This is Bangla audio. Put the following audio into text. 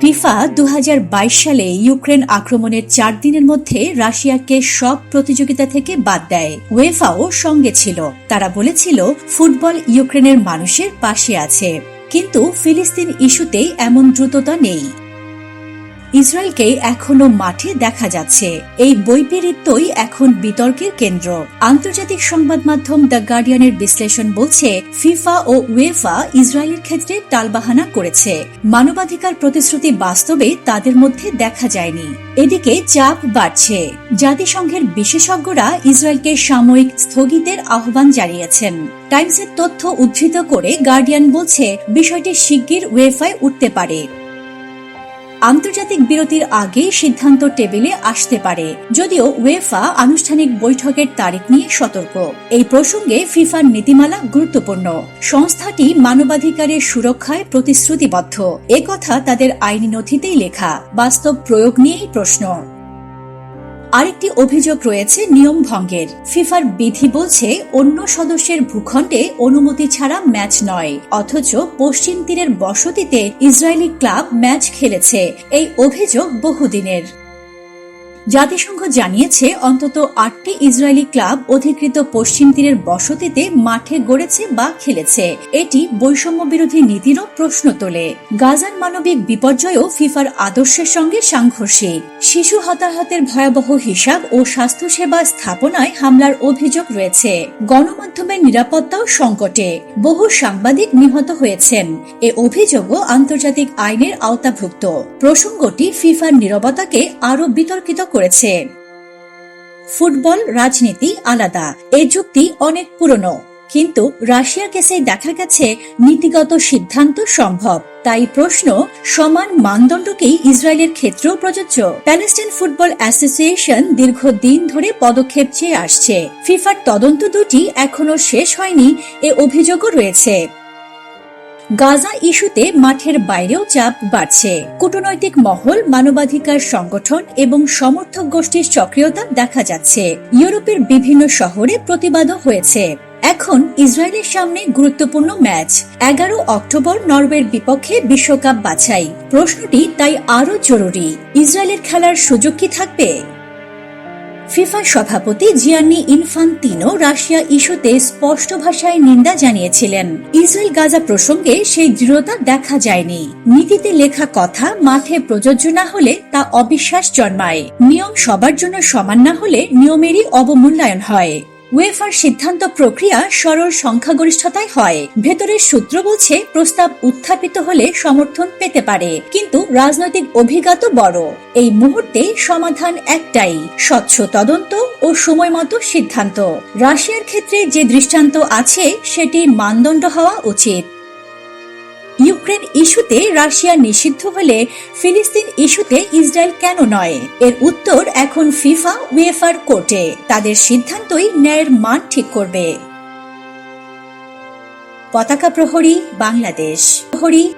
ফিফা দু হাজার বাইশ সালে ইউক্রেন আক্রমণের চার দিনের মধ্যে রাশিয়াকে সব প্রতিযোগিতা থেকে বাদ দেয়। ওয়েফাও সঙ্গে ছিল। তারা বলেছিল, ফুটবল ইউক্রেনের মানুষের পাশে আছে। কিন্তু ফিলিস্তিন ইস্যুতে এমন দ্রুততা নেই। ইসরায়েলকে এখনও মাঠে দেখা যাচ্ছে। এই বৈপরীত্যই এখন বিতর্কের কেন্দ্র। আন্তর্জাতিক সংবাদ মাধ্যম দ্য গার্ডিয়ানের বিশ্লেষণ বলছে, ফিফা ও ওয়েফা ইসরায়েলের ক্ষেত্রে টালবাহানা করেছে। মানবাধিকার প্রতিশ্রুতি বাস্তবে তাদের মধ্যে দেখা যায়নি। এদিকে চাপ বাড়ছে। জাতিসংঘের বিশেষজ্ঞরা ইসরায়েলকে সাময়িক স্থগিতের আহ্বান জানিয়েছেন। টাইমসের তথ্য উদ্ধৃত করে গার্ডিয়ান বলছে, বিষয়টি শিগগির ওয়েফায় উঠতে পারে। আন্তর্জাতিক বিরতির আগেই সিদ্ধান্ত টেবিলে আসতে পারে। যদিও ওয়েফা আনুষ্ঠানিক বৈঠকের তারিখ নিয়ে সতর্ক। এই প্রসঙ্গে ফিফার নীতিমালা গুরুত্বপূর্ণ। সংস্থাটি মানবাধিকারের সুরক্ষায় প্রতিশ্রুতিবদ্ধ। একথা তাদের আইনি নথিতেই লেখা। বাস্তব প্রয়োগ নিয়েই প্রশ্ন। আরেকটি অভিযোগ রয়েছে নিয়ম ভঙ্গের। ফিফার বিধি বলছে, অন্য সদস্যের ভূখণ্ডে অনুমতি ছাড়া ম্যাচ নয়। অথচ পশ্চিম তীরের বসতিতে ইসরায়েলি ক্লাব ম্যাচ খেলেছে। এই অভিযোগ বহুদিনের। জাতিসংঘ জানিয়েছে, অন্তত আটটি ইসরায়েলি ক্লাব অধিকৃত পশ্চিম তীরের বসতিতে মাঠে গড়েছে বা খেলেছে। এটি বৈষম্য বিরোধী নীতিরও প্রশ্ন তোলে। গাজার মানবিক বিপর্যয়ও ফিফার আদর্শের সঙ্গে সাংঘর্ষিক। শিশু হতাহতের ভয়াবহ হিসাব ও স্বাস্থ্যসেবা স্থাপনায় হামলার অভিযোগ রয়েছে। গণমাধ্যমের নিরাপত্তাও সংকটে। বহু সাংবাদিক নিহত হয়েছেন। এ অভিযোগও আন্তর্জাতিক আইনের আওতাভুক্ত। প্রসঙ্গটি ফিফার নিরবতাকে আরও বিতর্কিত করেছে। ফুটবল রাজনীতি আলাদা, এ যুক্তি অনেক পুরনো। কিন্তু রাশিয়া কেসে দেখা গেছে নীতিগত সিদ্ধান্ত সম্ভব। তাই প্রশ্ন, সমান মানদণ্ডকেই ইসরায়েলের ক্ষেত্রেও প্রযোজ্য? প্যালেস্টাইন ফুটবল অ্যাসোসিয়েশন দীর্ঘদিন ধরে পদক্ষেপ চেয়ে আসছে। ফিফার তদন্ত দুটি এখনও শেষ হয়নি, এ অভিযোগও রয়েছে। গাজা ইস্যুতে মাঠের বাইরেও চাপ বাড়ছে। কূটনৈতিক মহল, মানবাধিকার সংগঠন এবং সমর্থক গোষ্ঠীর সক্রিয়তা দেখা যাচ্ছে। ইউরোপের বিভিন্ন শহরে প্রতিবাদও হয়েছে। এখন ইসরায়েলের সামনে গুরুত্বপূর্ণ ম্যাচ। এগারো অক্টোবর নরওয়ের বিপক্ষে বিশ্বকাপ বাছাই। প্রশ্নটি তাই আরও জরুরি। ইসরায়েলের খেলার সুযোগ কি থাকবে? ফিফা সভাপতি জিয়ানি ইনফান্তিনো রাশিয়া ইস্যুতে স্পষ্ট ভাষায় নিন্দা জানিয়েছিলেন। ইসরায়েল গাজা প্রসঙ্গে সেই দৃঢ়তা দেখা যায়নি। নীতিতে লেখা কথা মাঠে প্রযোজ্য না হলে তা অবিশ্বাস জন্মায়। নিয়ম সবার জন্য সমান না হলে নিয়মেরই অবমূল্যায়ন হয়। ওয়েফার সিদ্ধান্ত প্রক্রিয়া সরল সংখ্যাগরিষ্ঠতায় হয়। ভেতরের সূত্র বলছে, প্রস্তাব উত্থাপিত হলে সমর্থন পেতে পারে, কিন্তু রাজনৈতিক অভিজ্ঞতা বড়। এই মুহূর্তে সমাধান একটাই, স্বচ্ছ তদন্ত ও সময়মতো সিদ্ধান্ত। রাশিয়ার ক্ষেত্রে যে দৃষ্টান্ত আছে সেটি মানদণ্ড হওয়া উচিত। ইউক্রেন ইস্যুতে রাশিয়া নিষিদ্ধ হলে ফিলিস্তিন ইস্যুতে ইসরায়েল কেন নয়? এর উত্তর এখন ফিফা ওয়েফার কোর্টে। তাদের সিদ্ধান্তই ন্যায়ের মান ঠিক করবে। পতাকা প্রহরী, বাংলাদেশ। প্রহরী